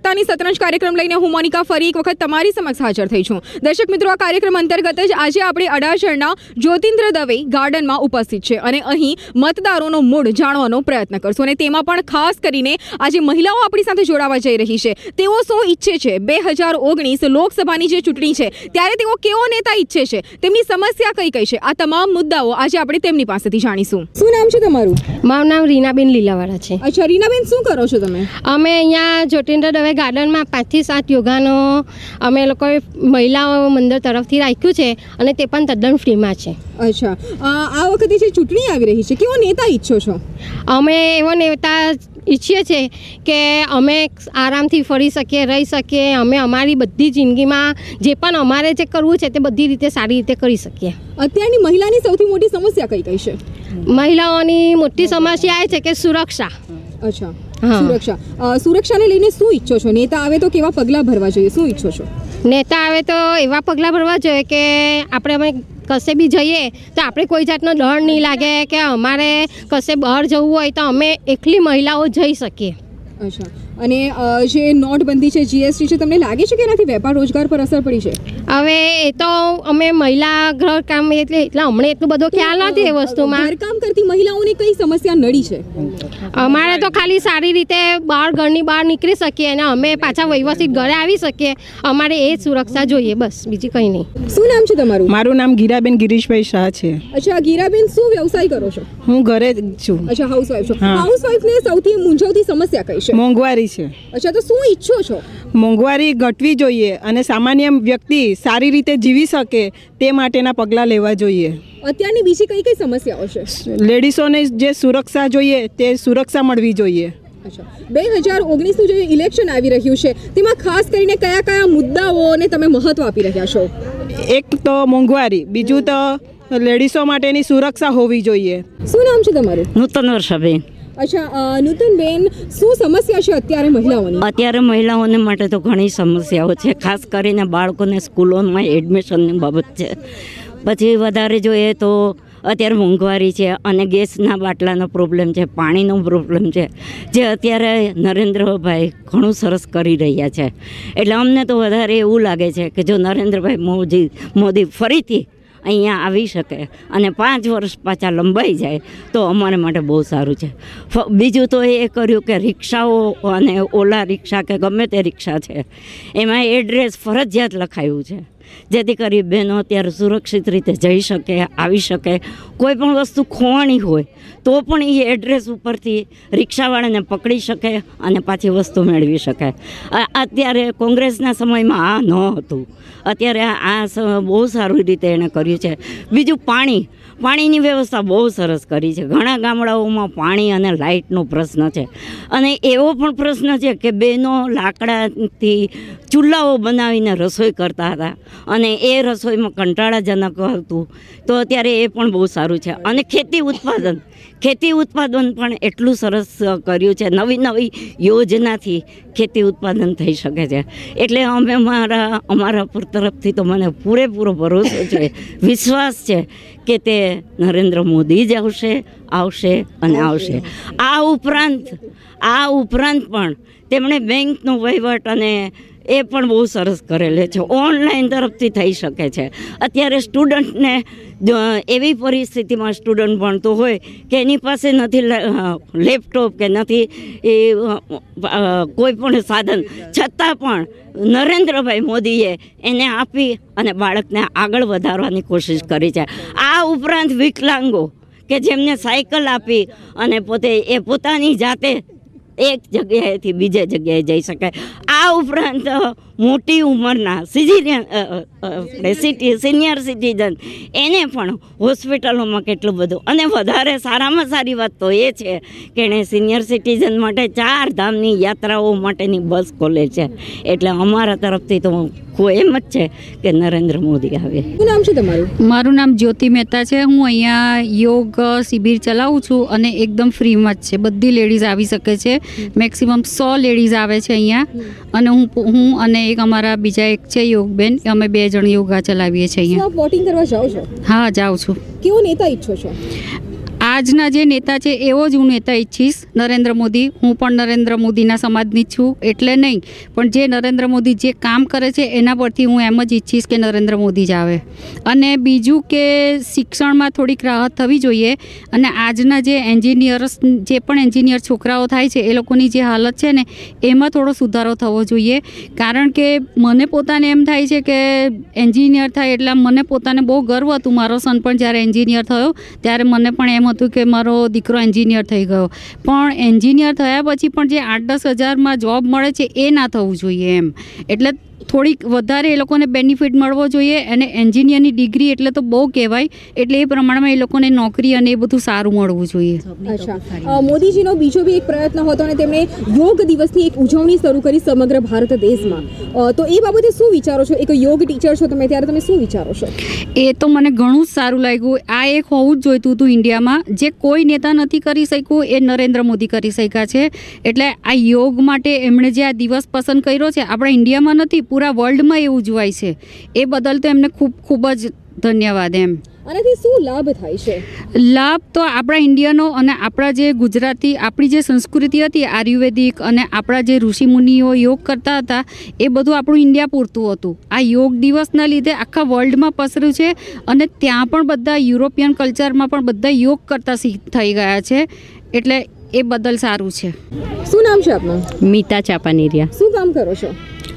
સત્તાની સતરંજ કાર્યક્રમ લઈને હું મોનિકા ફરી એક વખત તમારી સમક્ષ હાજર થઈ છું. દર્શક મિત્રો આ કાર્યક્રમ અંતર્ગત જ આજે આપણે અડાજણના જ્યોતિન્દ્ર દવે ગાર્ડનમાં ઉપસ્થિત છે અને અહીં મતદારોનો મૂડ જાણવાનો પ્રયત્ન કરશું અને તેમાં પણ ખાસ કરીને આજે મહિલાઓ આપણી સાથે જોડાવા જઈ રહી છે. તેઓ શું ઈચ્છે છે? બે હજાર ઓગણીસ લોકસભાની જે ચૂંટણી છે ત્યારે તેઓ કેવો નેતા ઈચ્છે છે? તેમની સમસ્યા કઈ કઈ છે? આ તમામ મુદ્દાઓ આજે આપણે તેમની પાસેથી જાણીશું. શું નામ છે તમારું? મારું નામ રીનાબેન લીલાવાળા છે. અચ્છા રીનાબેન શું કરો છો તમે? અમે અહીંયા જ્યોતિન્દ્ર દવે ગાર્ડનમાં પાંચથી સાત યોગાનો અમે લોકોએ મહિલાઓ મંદિર તરફથી રાખ્યું છે અને તે પણ તદ્દન ફ્રીમાં છે. અચ્છા. આ વખતે જે ચૂંટણી આવી રહી છે કેવો નેતા ઈચ્છો છો? અમે એવો નેતા ઈચ્છીએ છીએ કે અમે આરામથી ફરી શકીએ રહી શકીએ. અમે અમારી બધી જિંદગીમાં જે પણ અમારે જે કરવું છે તે બધી રીતે સારી રીતે કરી શકીએ. અત્યારની મહિલાની સૌથી મોટી સમસ્યા કઈ કઈ છે? મહિલાઓની મોટી સમસ્યા એ છે કે સુરક્ષા. અચ્છા. સુરક્ષા. સુરક્ષાને લઈને શું ઈચ્છો છો? નેતા આવે તો કેવા પગલાં ભરવા જોઈએ? શું ઈચ્છો છો? નેતા આવે તો એવા પગલાં ભરવા જોઈએ કે આપણે અમે કશે બી જઈએ તો આપણે કોઈ જાતનો ડર નહીં લાગે કે અમારે કશે બહાર જવું હોય તો અમે એકલી મહિલાઓ જઈ શકીએ. અચ્છા. અને જે નોટબંધી છે જીએસટી છે તમને લાગે છે કે એનાથી વેપાર રોજગાર પર અસર પડી છે? હવે એ તો અમે મહિલા ગ્રહ કામ એટલે એટલા અમને એટલું બધો ખ્યાલ નથી એ વસ્તુમાં. ઘરકામ કરતી મહિલાઓને કઈ સમસ્યા નડી છે? અમારે તો ખાલી સારી રીતે બહાર ઘરની બહાર નીકળી શકીએ અને અમે પાછા વ્યવસ્થિત ઘરે આવી શકીએ. અમારે એ જ સુરક્ષા જોઈએ બસ બીજી કંઈ નહીં. શું નામ છે તમારું? મારું નામ ગીરાબેન ગિરીશભાઈ શાહ છે. અચ્છા ગીરાબેન શું વ્યવસાય કરો છો? હું ઘરે જ છું. અચ્છા હાઉસવાઈફ છું. હાઉસવાઈફને સૌથી મૂંઝવતી સમસ્યા કઈ છે? મોંઘવારી છે. અચ્છા તો શું ઈચ્છો છો? મોંઘવારી ઘટવી જોઈએ અને સામાન્ય વ્યક્તિ સારી રીતે જીવી શકે તે માટેના પગલાં લેવા જોઈએ. અત્યારની બીજી કઈ કઈ સમસ્યાઓ છે? લેડીઝોને જે સુરક્ષા જોઈએ તે સુરક્ષા મળવી જોઈએ. અચ્છા. બે હજાર ઓગણીસનું જે ઇલેક્શન આવી રહ્યું છે તેમાં ખાસ કરીને કયા કયા મુદ્દાઓને તમે મહત્વ આપી રહ્યા છો? એક તો મોંઘવારી બીજું તો લેડીઝો માટેની સુરક્ષા હોવી જોઈએ. શું નામ છે તમારું? નૂતન વર્ષાબેન અચ્છા નૂતન નૂતનબેન, શું સમસ્યા છે અત્યારે મહિલાઓની? અત્યારે મહિલાઓને માટે તો ઘણી સમસ્યાઓ છે, ખાસ કરીને બાળકોને સ્કૂલોમાં એડમિશનની બાબત છે. પછી વધારે જોઈએ તો અત્યારે મોંઘવારી છે અને ગેસના બાટલાનો પ્રોબ્લેમ છે, પાણીનો પ્રોબ્લેમ છે, જે અત્યારે નરેન્દ્રભાઈ ઘણું સરસ કરી રહ્યા છે. એટલે અમને તો વધારે એવું લાગે છે કે જો નરેન્દ્રભાઈ મોદી મોદી ફરીથી અહીંયા આવી શકે અને પાંચ વર્ષ પાછા લંબાઈ જાય તો અમારા માટે બહુ સારું છે. બીજું તો એ કર્યું કે રિક્ષાઓ અને ઓલા રિક્ષા કે ગમે તે રિક્ષા છે, એમાં એડ્રેસ ફરજિયાત લખાયું છે. જેથી કરી બહેનો અત્યારે સુરક્ષિત રીતે જઈ શકે, આવી શકે. કોઈ પણ વસ્તુ ખોવાણી હોય, તો પણ એ એડ્રેસ ઉપરથી રિક્ષાવાળાને પકડી શકે અને પાછી વસ્તુ મેળવી શકે. અત્યારે કોંગ્રેસના સમયમાં આ ન હતું. અત્યારે આ- બહુ સારી રીતે એણે કર્યું છે. બીજું પાણી. પાણીની વ્યવસ્થા બહુ સરસ કરી છે. ઘણા ગામડાઓમાં પાણી અને લાઇટનો પ્રશ્ન છે. અને એવો પણ પ્રશ્ન છે કે બહેનો લાકડાથી ચૂલાઓ બનાવીને રસોઈ કરતા હતા. અને એ રસોઈમાં કંટાળાજનક હતું. તો અત્યારે એ પણ બહુ સારું છે. અને ખેતી ઉત્પાદન. ખેતી ઉત્પાદન પણ એટલું સરસ કર્યું છે. નવી નવી યોજનાથી ખેતી ઉત્પાદન થઈ શકે છે. એટલે અમે મારા, અમારા તરફથી તો મને પૂરેપૂરો ભરોસો છે. વિશ્વાસ છે કે તે નરેન્દ્ર મોદી જ આવશે આવશે અને આવશે આ ઉપરાંત આ ઉપરાંત પણ તેમણે બેંકનો વહીવટ અને એ પણ બહુ સરસ કરેલે છે. ઓનલાઈન તરફથી થઈ શકે છે. અત્યારે સ્ટુડન્ટને એવી પરિસ્થિતિમાં સ્ટુડન્ટ ભણતો હોય કે એની પાસે નથી લેપટોપ કે નથી એ કોઈ પણ સાધન. છતાં પણ નરેન્દ્રભાઈ મોદીએ એને આપી અને બાળકને આગળ વધારવાની કોશિશ કરી છે. આ ઉપરાંત વિકલાંગો કે જેમને સાયકલ આપી અને પોતે એ પોતાની જાતે એક જગ્યાએથી બીજે જગ્યાએ જઈ શકાય. આ ઉપરાંત મોટી ઉંમરના સિઝિલિયન સિટી સિનિયર સિટીઝન એને પણ હોસ્પિટલોમાં કેટલું બધું. અને વધારે સારામાં સારી વાત તો એ છે કે એણે સિનિયર સિટીઝન માટે ચાર ધામની યાત્રાઓ માટેની બસ ખોલે છે. એટલે અમારા તરફથી તો એમ જ છે કે નરેન્દ્ર મોદી આવે. શું નામ છે તમારું? મારું નામ જ્યોતિ મહેતા છે. હું અહીંયા યોગ શિબિર ચલાવું છું અને એકદમ ફ્રીમાં જ છે. બધી લેડીઝ આવી શકે છે. મેક્સિમમ સો લેડીઝ આવે છે અહીંયા. અને હું હું અને એક અમારા બીજા એક છે યોગબેન અમે બે જણ યોગા ચલાવીએ છીએ આપ કરવા જાઓ છો? હા જાઉં છું. કેવો નેતા ઈચ્છો છો? આજના જે નેતા છે, એવો જ હું નેતા ઈચ્છીશ. નરેન્દ્ર મોદી, હું પણ નરેન્દ્ર મોદીના સમાજની છું, એટલે નહીં. પણ જે નરેન્દ્ર મોદી જે કામ કરે છે, એના પરથી હું એમ જ ઈચ્છીશ કે નરેન્દ્ર મોદી જ આવે. અને બીજું કે શિક્ષણમાં થોડીક રાહત થવી જોઈએ. અને આજના જે એન્જિનિયર્સ, જે પણ એન્જિનિયર છોકરાઓ થાય છે, એ લોકોની જે હાલત છે ને, એમાં થોડો સુધારો થવો જોઈએ. કારણ કે મને પોતાને એમ થાય છે કે એન્જિનિયર થાય એટલે મને પોતાને બહુ ગર્વ હતું. મારો સન પણ જ્યારે એન્જિનિયર થયો, ત્યારે મને પણ એમ હતું કે મારો દીકરો એન્જિનિયર થઈ ગયો. પણ એન્જિનિયર થયા પછી પણ જે આઠ દસ હજારમાં જોબ મળે છે એ ના થવું જોઈએ એમ. એટલે થોડીક વધારે એ લોકોને બેનિફિટ મળવો જોઈએ અને એન્જિનિયરની ડિગ્રી એટલે તો બહુ કહેવાય એટલે એ પ્રમાણમાં એ લોકોને નોકરી અને એ બધું સારું મળવું જોઈએ. અચ્છા. મોદીજીનો બીજો બી એક પ્રયત્ન હતો અને તેમણે યોગ દિવસની એક ઉજવણી શરૂ કરી સમગ્ર ભારત દેશમાં. તો એ બાબતે શું વિચારો છો? એક યોગ ટીચર છો તમે ત્યારે તમે શું વિચારો છો? એ તો મને ઘણું જ સારું લાગ્યું. આ એક હોવું જ જોઈતું હતું ઇન્ડિયામાં. જે કોઈ નેતા નથી કરી શક્યું એ નરેન્દ્ર મોદી કરી શક્યા છે. એટલે આ યોગ માટે એમણે જે આ દિવસ પસંદ કર્યો છે આપણા ઇન્ડિયામાં નથી પૂરા વર્લ્ડમાં એ ઉજવાય છે. એ બદલ તો એમને ખૂબ ખૂબ જ ધન્યવાદ એમ. આનાથી શું લાભ થાય છે? લાભ તો આપણા ઇન્ડિયનો અને આપણા જે ગુજરાતી આપણી જે સંસ્કૃતિ હતી આયુર્વેદિક અને આપણા જે ઋષિમુનિઓ યોગ કરતા હતા એ બધું આપણું ઇન્ડિયા પૂરતું હતું. આ યોગ દિવસના લીધે આખા વર્લ્ડમાં પસર્યું છે અને ત્યાં પણ બધા યુરોપિયન કલ્ચરમાં પણ બધા યોગ કરતા થઈ ગયા છે. એટલે એ બદલ સારું છે. શું નામ છે આપનું? મીતા ચાપાનેરિયા. શું કામ કરો છો?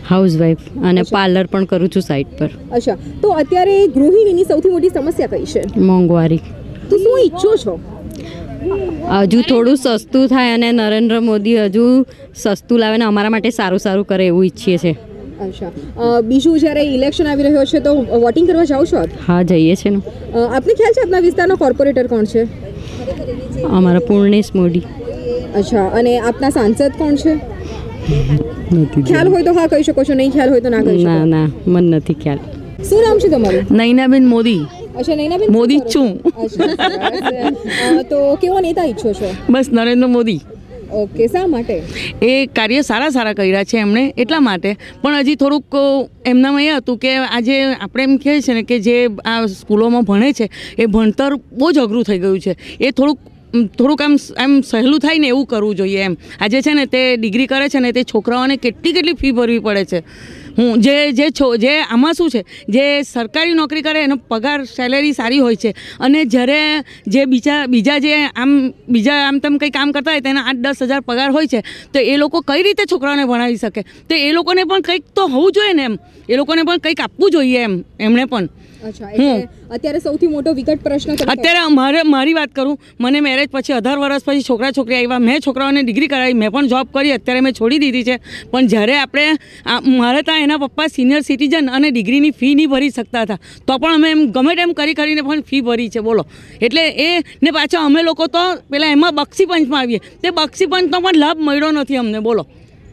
હાઉસવાઈફ અને પાર્લર પણ કરું છું સાઈટ પર. અચ્છા. તો અત્યારે ગૃહિણીની સૌથી મોટી સમસ્યા કઈ છે? મોંઘવારી. તો શું ઈચ્છો છો? હજુ થોડું સસ્તું થાય અને નરેન્દ્ર મોદી હજુ સસ્તું લાવે ને અમારા માટે સારું સારું કરે એવું ઈચ્છીએ છે. અચ્છા. બીજું જ્યારે ઇલેક્શન આવી રહ્યો છે તો વોટિંગ કરવા જાઓ છો હા જઈએ છે ને. આપને ખ્યાલ છે આપના વિસ્તારનો કોર્પોરેટર કોણ છે? અમારા પૂર્ણેશ મોદી. અચ્છા. અને આપના સાંસદ કોણ છે? ખ્યાલ હોય તો હા કહી શકો છો નહીં ખ્યાલ હોય તો ના કહી ના શકો. ના મને નથી ખ્યાલ. શું નામ છે તમારું? નૈનાબેન મોદી. અચ્છા નૈનાબેન મોદી જ છું. તો કેવો નેતા ઈચ્છો છો? બસ નરેન્દ્ર મોદી. ઓકે શા માટે? એ કાર્ય સારા સારા કર્યા છે એમણે એટલા માટે. પણ હજી થોડુંક એમનામાં એ હતું કે આજે આપણે એમ કહે છે ને કે જે આ સ્કૂલોમાં ભણે છે એ ભણતર બહુ જ અઘરું થઈ ગયું છે. એ થોડુંક થોડુંક આમ એમ સહેલું થાય ને એવું કરવું જોઈએ એમ. આજે છે ને તે ડિગ્રી કરે છે ને તે છોકરાઓને કેટલી કેટલી ફી ભરવી પડે છે. હું, જે જે છો, જે આમાં શું છે? જે સરકારી નોકરી કરે એનો પગાર સેલેરી સારી હોય છે. અને જ્યારે જે બીજા બીજા જે આમ, બીજા આમ તેમ કંઈ કામ કરતા હોય તેના આઠ દસ હજાર પગાર હોય છે, તો એ લોકો કઈ રીતે છોકરાઓને ભણાવી શકે? તો એ લોકોને પણ કંઈક તો હોવું જોઈએ ને એમ. એ લોકોને પણ કંઈક આપવું જોઈએ એમ, એમણે પણ. અત્યારે સૌથી મોટો વિકટ પ્રશ્ન અત્યારે મારે મારી વાત કરું મને મેરેજ પછી અઢાર વર્ષ પછી છોકરા છોકરી આવ્યા મેં છોકરાઓને ડિગ્રી કરાવી મેં પણ જોબ કરી અત્યારે મેં છોડી દીધી છે. પણ જ્યારે આપણે મારે ત્યાં એના પપ્પા સિનિયર સિટીઝન અને ડિગ્રીની ફી નહીં ભરી શકતા હતા. તો પણ અમે એમ ગમે તેમ કરી કરીને પણ ફી ભરી છે બોલો. એટલે એ ને પાછા અમે લોકો તો પેલા એમાં બક્ષી પંચમાં આવીએ. તે બક્ષી પંચનો પણ લાભ મળ્યો નથી અમને બોલો.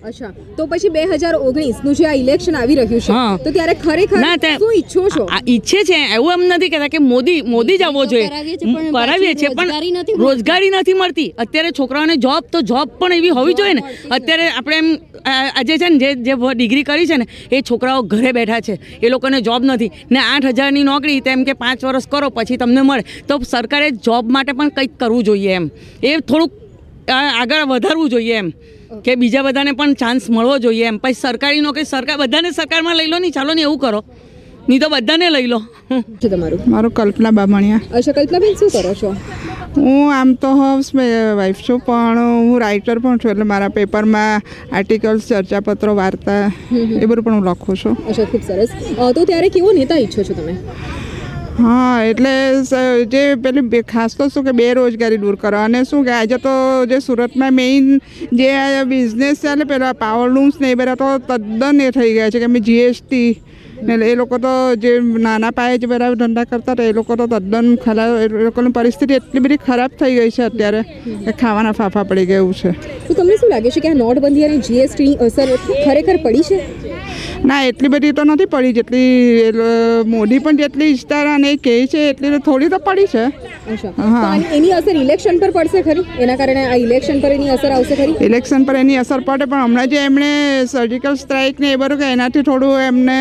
અચ્છા. તો પછી બે હજાર ઓગણીસનું જે આ ઇલેક્શન આવી રહ્યું છે. તો ત્યારે ખરેખર શું ઈચ્છો છો? ઈચ્છે છે એવું એમ નથી કહેતા કે મોદી મોદી જ આવવો જોઈએ. કરાવીએ છીએ, પણ રોજગારી નથી પણ રોજગારી નથી મળતી. અત્યારે છોકરાઓને જોબ તો જોબ પણ એવી હોવી જોઈએ ને. અત્યારે આપણે એમ આજે છે ને જે જે ડિગ્રી કરી છે ને એ છોકરાઓ ઘરે બેઠા છે. એ લોકોને જોબ નથી. ને આઠ હજારની નોકરી તેમ કે પાંચ વર્ષ કરો પછી તમને મળે. તો સરકારે જોબ માટે પણ કંઈક કરવું જોઈએ એમ. એ થોડુંક આગળ વધારવું જોઈએ એમ. કે બીજા બધાને પણ ચાન્સ મળવો જોઈએ એમ. પછી સરકારી નોકરી સરકાર બધાને સરકારમાં લઈ લો નહીં ચાલો ને એવું કરો. નહીં તો બધાને લઈ લો. છે તમારું? મારું કલ્પના બામણિયા. અચ્છા કલ્પનાબેન શું કરો છો? હું આમ તો હાઉસ વાઈફ છું પણ હું રાઇટર પણ છું એટલે મારા પેપરમાં આર્ટિકલ્સ ચર્ચાપત્રો વાર્તા એ બધું પણ હું લખું છું. અચ્છા ખૂબ સરસ. તો ત્યારે કેવો નેતા ઈચ્છો છો તમે? હા, એટલે જે પેલી ખાસ તો શું કે બેરોજગારી દૂર કરો. અને શું કે આજે તો જે સુરતમાં મેઇન જે બિઝનેસ છે, એટલે પેલા પાવર લૂમ્સ ને એ બધા તો તદ્દન એ થઈ ગયા છે કે અમે જીએસટી એટલે એ લોકો તો જે નાના પાયે જે બધા ધંધા કરતા હતા, એ લોકો તો તદ્દન ખરાબ, એ લોકોની પરિસ્થિતિ એટલી બધી ખરાબ થઈ ગઈ છે અત્યારે, કે ખાવાના ફાફા પડી ગયું છે. તો તમને શું લાગે છે કે આ નોટબંધી અને જીએસટીની અસર ખરેખર પડી છે? ના એટલી બધી તો નથી પડી જેટલી મોદી પણ જેટલી ઈચ્છતા અને એ કહે છે એટલી તો થોડી તો પડી છે. હા. એની અસર ઇલેક્શન પર પડશે ખરી? એના કારણે આ ઇલેક્શન પર એની અસર આવશે ખરી? ઇલેક્શન પર એની અસર પડે પણ હમણાં જે એમણે સર્જિકલ સ્ટ્રાઇક ને એ બધું કે એનાથી થોડું એમને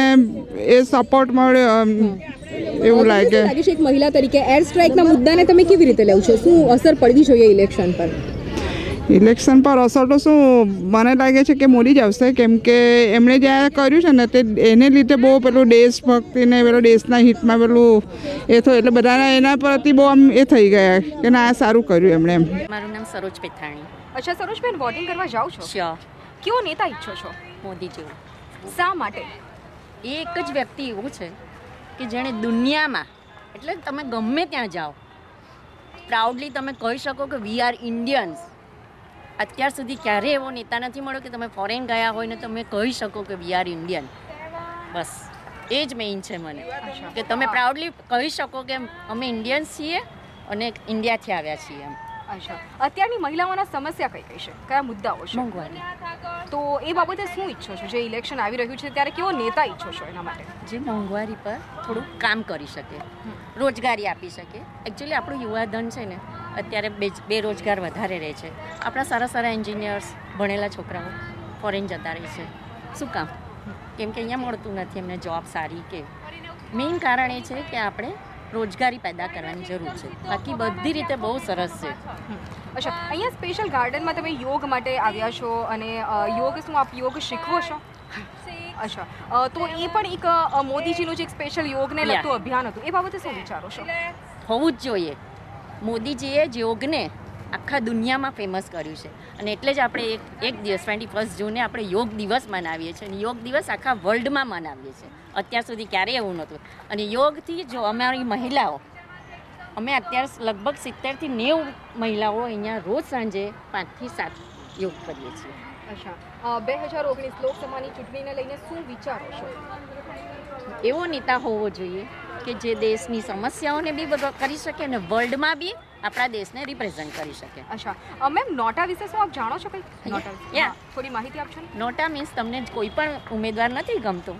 એ સપોર્ટ મળ્યો એવું લાગે. એક મહિલા તરીકે? એર સ્ટ્રાઇકના મુદ્દાને તમે કેવી રીતે લેવ છો? શું અસર પડવી જોઈએ ઇલેક્શન પર? ઇલેક્શન પર અસર તો શું મને લાગે છે કે મોદી જ આવશે. કેમ કે એમણે જ્યાં કર્યું છે ને તે એને લીધે બહુ પેલું દેશભક્તિને પેલું દેશના હિતમાં પેલું એ થયું. એટલે બધાના એના પરથી બહુ આમ એ થઈ ગયા કે ના આ સારું કર્યું એમણે એમ. મારું નામ સરોજ પેથાણી. અચ્છા સરોજબેન વોટિંગ કરવા જાઓ છો? શ્યોર કેવો નેતા ઈચ્છો છો? મોદી જેવો. શા માટે? એ એક જ વ્યક્તિ એવું છે કે જેણે દુનિયામાં એટલે તમે ગમે ત્યાં જાઓ પ્રાઉડલી તમે કહી શકો કે વી આર ઇન્ડિયન્સ અત્યાર સુધી ક્યારેય એવો નેતા નથી મળ્યો કે તમે ફોરેન ગયા હોય ને તમે કહી શકો કે વી આર ઇન્ડિયન બસ. એ જ મેઇન છે મને. કે તમે પ્રાઉડલી કહી શકો કે અમે ઇન્ડિયન્સ છીએ અને ઇન્ડિયાથી આવ્યા છીએ એમ. અચ્છા. અત્યારની મહિલાઓના સમસ્યા કઈ કઈ છે? કયા મુદ્દાઓ છે? મોંઘવારી. તો એ બાબતે શું ઈચ્છો છો? જે ઇલેક્શન આવી રહ્યું છે ત્યારે કેવો નેતા ઈચ્છો છો એના માટે? જે મોંઘવારી પર થોડું કામ કરી શકે. રોજગારી આપી શકે. એકચ્યુઅલી આપણું યુવાધન છે ને અત્યારે બેરોજગાર વધારે રહે છે. આપણા સારા સારા એન્જિનિયર્સ ભણેલા છોકરાઓ ફોરેન જતા રહે છે. શું કામ? કેમ કે અહીંયા મળતું નથી એમને જોબ સારી કે. મેઇન કારણ એ છે કે આપણે રોજગારી પેદા કરવાની જરૂર છે. બાકી બધી રીતે બહુ સરસ છે. અચ્છા અહીંયા સ્પેશિયલ ગાર્ડનમાં તમે યોગ માટે આવ્યા છો અને યોગ શું આપ યોગ શીખવો છો? અચ્છા તો એ પણ એક મોદીજીનું જે સ્પેશિયલ યોગને. લગતું અભિયાન હતું. એ બાબતે શું વિચારો છો? હોવું જ જોઈએ. મોદીજીએ જ યોગને આખા દુનિયામાં ફેમસ કર્યું છે. અને એટલે જ આપણે એક એક દિવસ ટ્વેન્ટી ફર્સ્ટ જૂને આપણે યોગ દિવસ મનાવીએ છીએ. અને યોગ દિવસ આખા વર્લ્ડમાં મનાવીએ છીએ. અત્યાર સુધી ક્યારેય એવું નહોતું. અને યોગથી જો અમારી મહિલાઓ, અમે અત્યારે લગભગ સિત્તેરથી નેવું મહિલાઓ અહીંયા રોજ સાંજે પાંચથી સાત યોગ કરીએ છીએ. અચ્છા. બે હજાર ઓગણીસ લોકસભાની ચૂંટણીને લઈને શું વિચારો છો? એવો નેતા હોવો જોઈએ કે જે દેશની સમસ્યાઓને બી કરી શકે અને વર્લ્ડમાં બી આપણા દેશને રિપ્રેઝન્ટ કરી શકે. અચ્છા. મેમ નોટા વિશે શું આપ જાણો છો કંઈ નોટા? થોડી માહિતી આપશો નોટા મીન્સ તમને કોઈ પણ ઉમેદવાર નથી ગમતો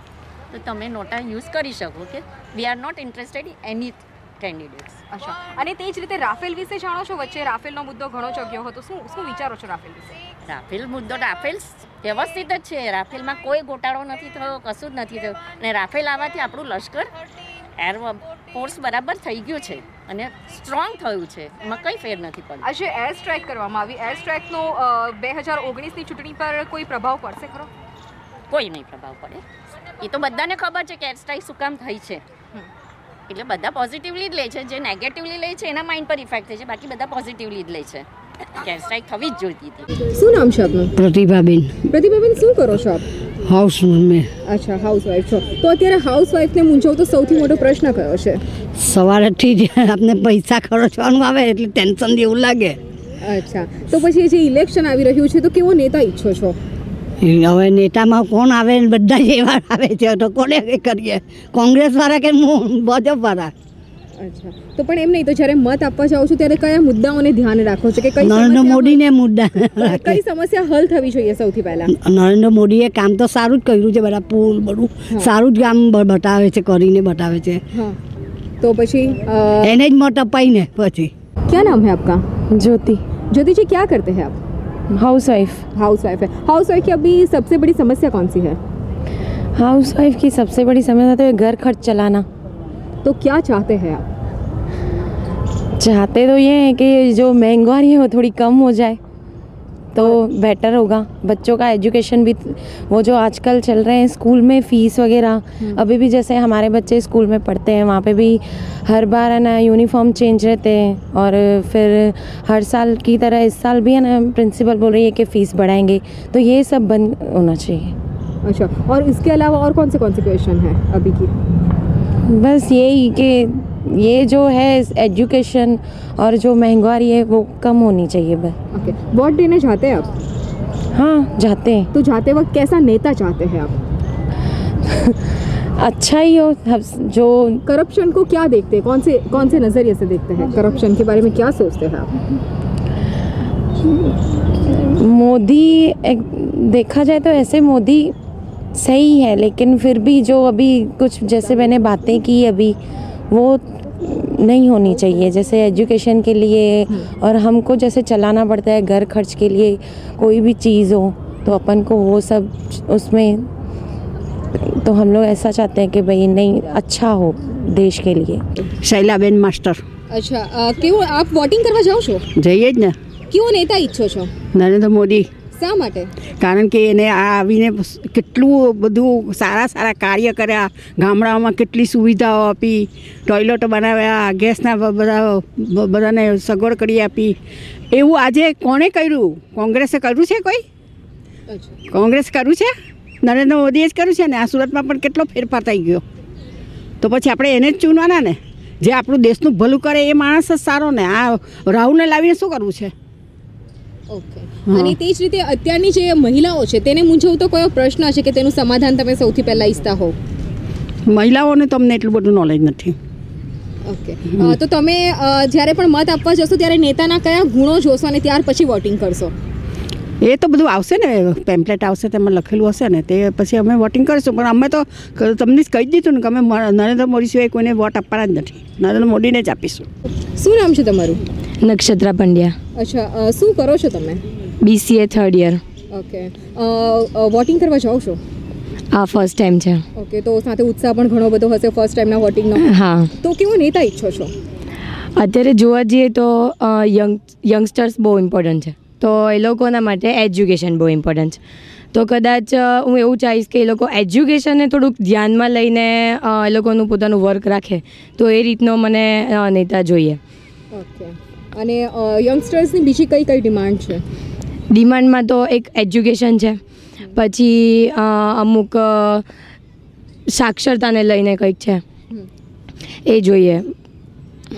તો તમે નોટા યુઝ કરી શકો કે we are not interested in any candidates અચ્છા. અને તે જ રીતે રાફેલ વિશે જાણો છો? વચ્ચે રાફેલનો મુદ્દો ઘણો ચગ્યો હતો. શું શું વિચારો છો રાફેલ વિશે? રાફેલ મુદ્દો રાફેલ વ્યવસ્થિત જ છે. રાફેલમાં કોઈ ગોટાળો નથી થયો કશું જ નથી થયું. અને રાફેલ આવવાથી આપણું લશ્કર એર ફોર્સ બરાબર થઈ ગયું છે. અને સ્ટ્રોંગ થયું છે. એમાં કંઈ ફેર નથી પડ્યો. આજે એર સ્ટ્રાઇક કરવામાં આવી. એર સ્ટ્રાઇકનો બે હજાર ઓગણીસની ચૂંટણી પર કોઈ પ્રભાવ પડશે ખરો? કોઈ નહીં પ્રભાવ પડે. એ તો બધાને ખબર છે કે એર સ્ટ્રાઇક શું કામ થઈ છે. એટલે બધા પોઝિટિવલી જ લે છે. જે નેગેટિવલી લે છે એના માઇન્ડ પર ઇફેક્ટ થાય છે. બાકી બધા પોઝિટિવલી જ લે છે. કે સ્ટ્રાઇક થવી જ જોઈતી હતી. શું નામ છે આપનું? પ્રતિભાબેન. પ્રતિભાબેન શું કરો છો આપ? હાઉસ મેં. અચ્છા હાઉસવાઈફ છો. તો અત્યારે હાઉસવાઈફને મૂંઝવતો સૌથી મોટો પ્રશ્ન કયો છે? સવારેથી જ આપને પૈસા ખર્ચવાનું આવે એટલે ટેન્શન જેવું લાગે. અચ્છા. તો પછી જે ઇલેક્શન આવી રહ્યું છે તો કેવો નેતા ઈચ્છો છો? હવે નેતામાં કોણ આવે ને બધા એવા આવે છે તો કોને કરીએ? કોંગ્રેસવાળા કે ભાજપવાળા? અચ્છા. તો પણ એમ નહીં તો જ્યારે મત આપવા જાઓ છો ત્યારે કયા મુદ્દાઓને ધ્યાન રાખો છો? કે કઈ નરેન્દ્ર મોદીને મુદ્દા કઈ સમસ્યા હલ થવી જોઈએ સૌથી પહેલા? નરેન્દ્ર મોદીએ કામ તો સારું જ કર્યું છે બધા પુલ બધું. સારું જ કામ બતાવે છે કરીને બતાવે છે. તો પછી એને જ મત અપાઈ ને પછી. ક્યાં નામ હે આપકા? જ્યોતિ જ્યોતિ. જ્યોતિજી ક્યાં કરતે હે આપ? Housewife housewife हाउस वाइफ की अभी सबसे बड़ी समस्या कौन सी है? हाउस वाइफ की सबसे बड़ी समस्या तो घर खर्च चलाना। तो क्या चाहते हैं आप? चाहते तो ये हैं कि जो महँगाई है वो थोड़ी कम हो जाए। तो बेटर होगा। बच्चों का एजुकेशन भी वो जो आजकल चल रहे हैं स्कूल में फ़ीस वगैरह अभी भी जैसे हमारे बच्चे स्कूल में पढ़ते हैं वहाँ पे भी हर बार है ना यूनिफॉर्म चेंज रहते हैं और फिर हर साल की तरह इस साल भी है ना प्रिंसिपल बोल रही है कि फ़ीस बढ़ाएँगे। तो ये सब बंद होना चाहिए। अच्छा और इसके अलावा और कौन से कौन से क्वेश्चन है अभी की? बस यही कि ये जो है एजुकेशन और जो महँगाई है वो कम होनी चाहिए बस। ओके वोट देने जाते हैं आप? हाँ जाते हैं। तो जाते वक्त कैसा नेता चाहते हैं आप? अच्छा ही हो जो करप्शन को क्या देखते हैं? कौन से कौन से नज़रिए से देखते हैं? करप्शन के बारे में क्या सोचते हैं आप? मोदी एक देखा जाए तो ऐसे मोदी सही है लेकिन फिर भी जो अभी कुछ जैसे मैंने बातें की अभी वो नहीं होनी चाहिए जैसे एजुकेशन के लिए और हमको जैसे चलाना पड़ता है घर खर्च के लिए कोई भी चीज़ हो तो अपन को वो सब उसमें तो हम लोग ऐसा चाहते हैं कि भाई नहीं अच्छा हो देश के लिए શૈલાબેન માસ્ટર અચ્છા અ, કેવું આપ વોટિંગ કરવા જાઓ છો જઈએ જ ને કેવો નેતા ઈચ્છો છો નરેન્દ્ર મોદી શા માટે? કારણ કે એને આ આવીને કેટલું બધું સારા સારા કાર્ય કર્યા. ગામડાઓમાં કેટલી સુવિધાઓ આપી. ટોયલેટો બનાવ્યા ગેસના બધા બધાને સગવડ કરી આપી. એવું આજે કોણે કર્યું? કોંગ્રેસે કર્યું છે કોઈ? કોંગ્રેસ કર્યું છે? નરેન્દ્ર મોદીએ જ કર્યું છે ને? આ સુરતમાં પણ કેટલો ફેરફાર થઈ ગયો. તો પછી આપણે એને જ ચૂનવાના ને? જે આપણું દેશનું ભલું કરે એ માણસ જ સારો ને? આ રાહુલને લાવીને શું કરવું છે? ઓકે અને તે જ રીતે અત્યારની જે મહિલાઓ છે તેને મૂંઝવતો કયો પ્રશ્ન છે કે તેનું સમાધાન તમે સૌથી પહેલાં ઈચ્છતા હો મહિલાઓને તમને એટલું બધું નોલેજ નથી. ઓકે તો તમે જ્યારે પણ મત આપવા જશો ત્યારે નેતાના કયા ગુણો જોશો અને ત્યાર પછી વોટિંગ કરશો? એ તો બધું આવશે ને પેમ્પલેટ આવશે તેમાં લખેલું હશે ને તે પછી અમે વોટિંગ કરીશું. પણ અમે તો તમને જ કહી જ દીધું ને કે અમે નરેન્દ્ર મોદી સિવાય કોઈને વોટ આપવાના જ નથી. નરેન્દ્ર મોદીને જ આપીશું. શું નામ છે તમારું? નક્ષત્રા પંડ્યા. અચ્છા શું કરો છો તમે? BCA third year okay. Voting કરવા જાઓ છો? આ ફર્સ્ટ ટાઈમ છે. ઓકે તો સાથે ઉત્સાહ પણ ઘણો બધો હશે ફર્સ્ટ ટાઈમના વોટિંગનો હા. તો કેવો નેતા ઈચ્છો છો? અત્યારે જોવા જઈએ તો યંગ યંગસ્ટર્સ બહુ ઇમ્પોર્ટન્ટ છે. તો એ લોકોના માટે એજ્યુકેશન બહુ ઇમ્પોર્ટન્ટ છે. તો કદાચ હું એવું ચાહીશ કે એ લોકો એજ્યુકેશનને થોડુંક ધ્યાનમાં લઈને એ લોકોનું પોતાનું વર્ક રાખે. તો એ રીતનો મને નેતા જોઈએ. ઓકે. અને યંગસ્ટર્સની બીજી કઈ કઈ ડિમાન્ડ છે? ડિમાન્ડમાં તો એક એજ્યુકેશન છે. પછી અમુક સાક્ષરતાને લઈને કંઈક છે. એ જોઈએ.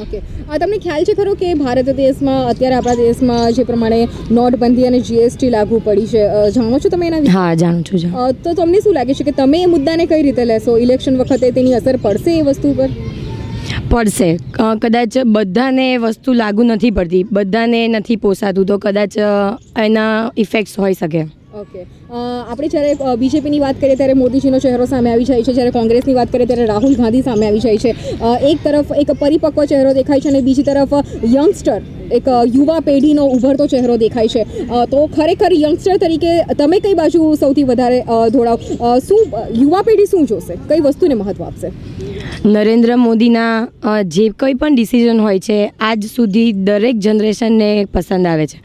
ઓકે. તમને ખ્યાલ છે ખરો કે ભારત દેશમાં અત્યારે આપણા દેશમાં જે પ્રમાણે નોટબંધી અને જીએસટી લાગુ પડી છે. જાણો છો તમે એના હા જાણું છું. તો તમને શું લાગે છે કે તમે એ મુદ્દાને કઈ રીતે લેશો? ઇલેક્શન વખતે તેની અસર પડશે એ વસ્તુ પર પડશે. કદાચ બધાને વસ્તુ લાગુ નથી પડતી. બધાને નથી પોસાતું તો કદાચ એના ઇફેક્ટ્સ હોઈ શકે. ઓકે. આપણે જ્યારે બીજેપીની વાત કરીએ ત્યારે મોદીજીનો ચહેરો સામે આવી જાય છે. જ્યારે કોંગ્રેસની વાત કરીએ ત્યારે રાહુલ ગાંધી સામે આવી જાય છે. એક તરફ એક પરિપક્વ ચહેરો દેખાય છે અને બીજી તરફ યંગસ્ટર એક યુવા પેઢીનો ઉભરતો ચહેરો દેખાય છે. તો ખરેખર યંગસ્ટર તરીકે તમે કઈ બાજુ સૌથી વધારે ધોળાવ? શું યુવા પેઢી શું જોશે? કઈ વસ્તુને મહત્વ આપશે? નરેન્દ્ર મોદીના જે કંઈ પણ ડિસિઝન હોય છે આજ સુધી દરેક જનરેશનને પસંદ આવે છે.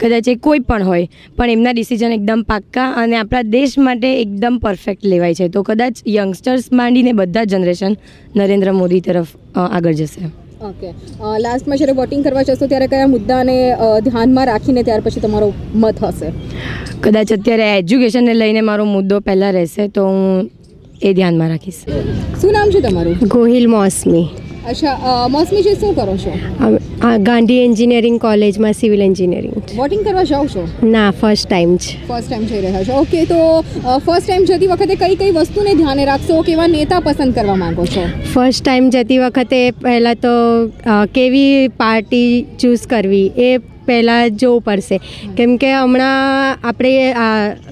કદાચ એ કોઈ પણ હોય પણ એમના ડિસિઝન એકદમ પાક્કા અને આપણા દેશ માટે એકદમ પરફેક્ટ લેવાય છે. તો કદાચ યંગસ્ટર્સ માંડીને બધા જનરેશન નરેન્દ્ર મોદી તરફ આગળ જશે. ઓકે લાસ્ટમાં જ્યારે વોટિંગ કરવા જશો ત્યારે કયા મુદ્દાને ધ્યાનમાં રાખીને ત્યાર પછી તમારો મત હશે? કદાચ અત્યારે એજ્યુકેશનને લઈને મારો મુદ્દો પહેલાં રહેશે તો હું એ ધ્યાનમાં રાખીશ. શું નામ છે તમારું? ગોહિલ મોસમી. અચ્છા મોસમી છે શું કરો છો? આ ગાંધી એન્જિનિયરિંગ કોલેજમાં સિવિલ એન્જિનિયરિંગ વોટિંગ કરવા જાઓ છો? ના ફર્સ્ટ ટાઈમ છે ફર્સ્ટ ટાઈમ જઈ રહ્યા છો. ઓકે તો ફર્સ્ટ ટાઈમ જતી વખતે કઈ કઈ વસ્તુને ધ્યાને રાખશો? કેવા નેતા પસંદ કરવા માંગો છો? ફર્સ્ટ ટાઈમ જતી વખતે પહેલાં તો કેવી પાર્ટી ચૂઝ કરવી એ પહેલાં જોવું પડશે. કેમ કે હમણાં આપણે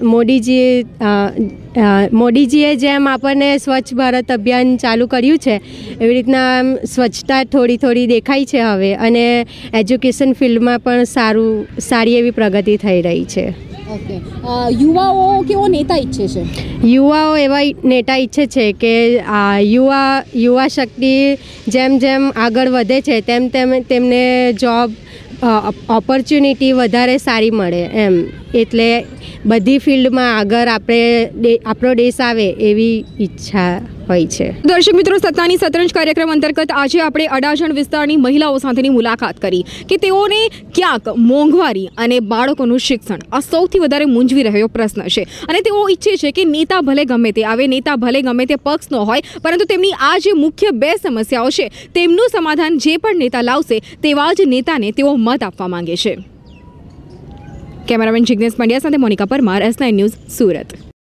મોદીજીએ મોદીજી મોદીજીએ જેમ આપણને સ્વચ્છ ભારત અભિયાન ચાલુ કર્યું છે એવી રીતના સ્વચ્છતા થોડી થોડી દેખાય છે હવે અને એજ્યુકેશન ફિલ્ડમાં પણ સારું સારી એવી પ્રગતિ થઈ રહી છે. ઓકે. યુવાઓ કેવો નેતા ઈચ્છે છે? યુવાઓ એવા નેતા ઈચ્છે છે કે આ યુવા યુવા શક્તિ જેમ જેમ આગળ વધે છે તેમ તેમ તેમને જોબ ઓપોર્ચ્યુનિટી વધારે સારી મળે એમ. એટલે બધી ફિલ્ડમાં આગળ આપણે આપણો દેશ આવે એવી ઈચ્છા હોય છે. દર્શક મિત્રો, સત્તાની સતરંજ કાર્યક્રમ અંતર્ગત આજે આપણે અડાજણ વિસ્તારની મહિલાઓ સાથેની મુલાકાત કરી કે તેઓને ક્યાંક મોંઘવારી અને બાળકોનું શિક્ષણ આ સૌથી વધારે મૂંઝવી રહ્યો પ્રશ્ન છે. અને તેઓ ઈચ્છે છે કે નેતા ભલે ગમે તે આવે, નેતા ભલે ગમે તે પક્ષનો હોય, પરંતુ તેમની આ જે મુખ્ય બે સમસ્યાઓ છે, તેમનું સમાધાન જે પણ નેતા લાવશે, તેવા જ નેતાને તેઓ મત આપવા માંગે છે. કેમેરામેન જિગ્નેશ પંડ્યા સાથે મોનિકા પરમાર એસ ન્યૂઝ સુરત.